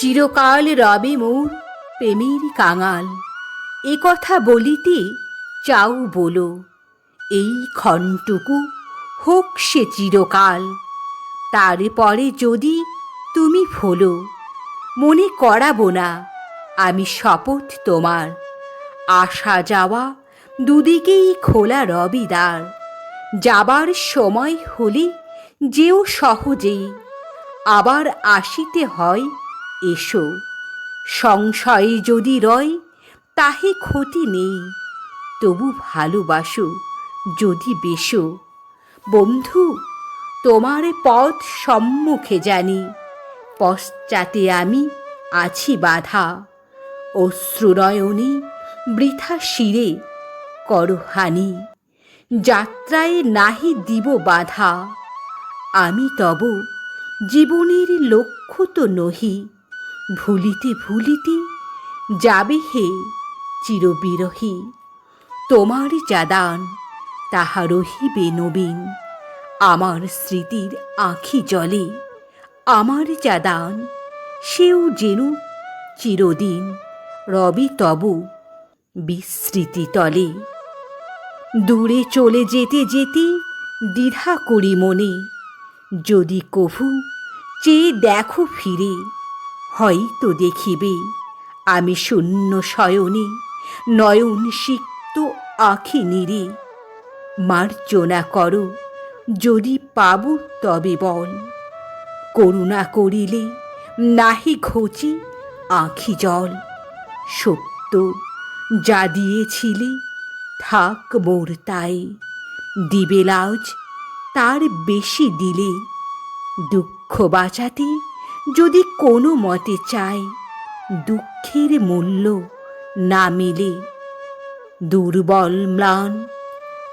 চিরকাল রবে মোর প্রেমের কাঙাল। এ কথা বলিতে চাও বলো, এই ক্ষণটুকু হোক সে চিরকাল। তারপরে যদি তুমি ফোলো মনে করাবো না আমি শপথ তোমার। আসা যাওয়া দুদিকেই খোলা রবিদার যাবার সময় হলে যেও সহজেই, আবার আসিতে হয় এসো, সংশয়ে যদি রয়, তাহে ক্ষতি নেই। তবু ভালোবাসো যদি বেশো বন্ধু, তোমার পথ সম্মুখে জানি, পশ্চাতে আমি আছি বাধা। অশ্রুনয়নে বৃথা শিরে করহানি যাত্রায় নাহি দিব বাধা। আমি তব জীবনের লক্ষ্য তো নহি। ভুলিতে ভুলিতে যাবে হে চিরবিরহী। তোমার জাদান তাহা রহিবে নবীন। আমার স্মৃতির আঁখি জলে, আমার জাদান সেও যেন চিরদিন রবি তবু বিস্মৃতি তলে। দূরে চলে যেতে যেতে দ্বিধা করি মনে, যদি কভু চেয়ে দেখো ফিরে হয়তো দেখিবে, আমি শূন্য শয়নে, নয়ন সিক্ত আখি নিরে। মার্জনা করো, যদি পাবো তবে বল। করুণা করিলে নাহি ঘোচে আখি জল। সত্য, যা দিয়েছিলে থাক মোর তাই। দিবে লাজ তার বেশি দিলে, দুঃখ বাঁচাতে যদি কোনো মতে চাই, দুঃখের মূল্য না মেলে। দুর্বল ম্লান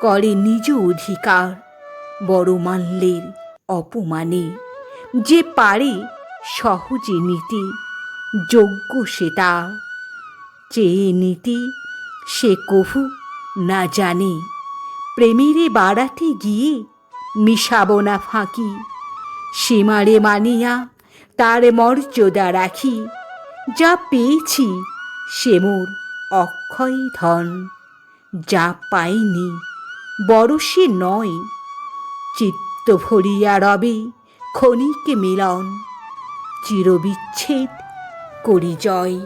করে নিজ অধিকার বড় মাল্যের অপমানে। যে পারে সহজে নিতে, যোগ্য সে তার চেয়ে নিতে সে কভু না জানে। প্রেমেরে বাড়াতে গিয়ে মিশাব না ফাঁকি। সীমারে মানিয়া তার মর্যাদা রাখি, যা পেয়েছি সে মোর অক্ষয় ধন। যা পাইনি বড় সে নয়, চিত্ত ভরিয়া রবে ক্ষণিক মিলন। চিরবিচ্ছেদ করি জয়।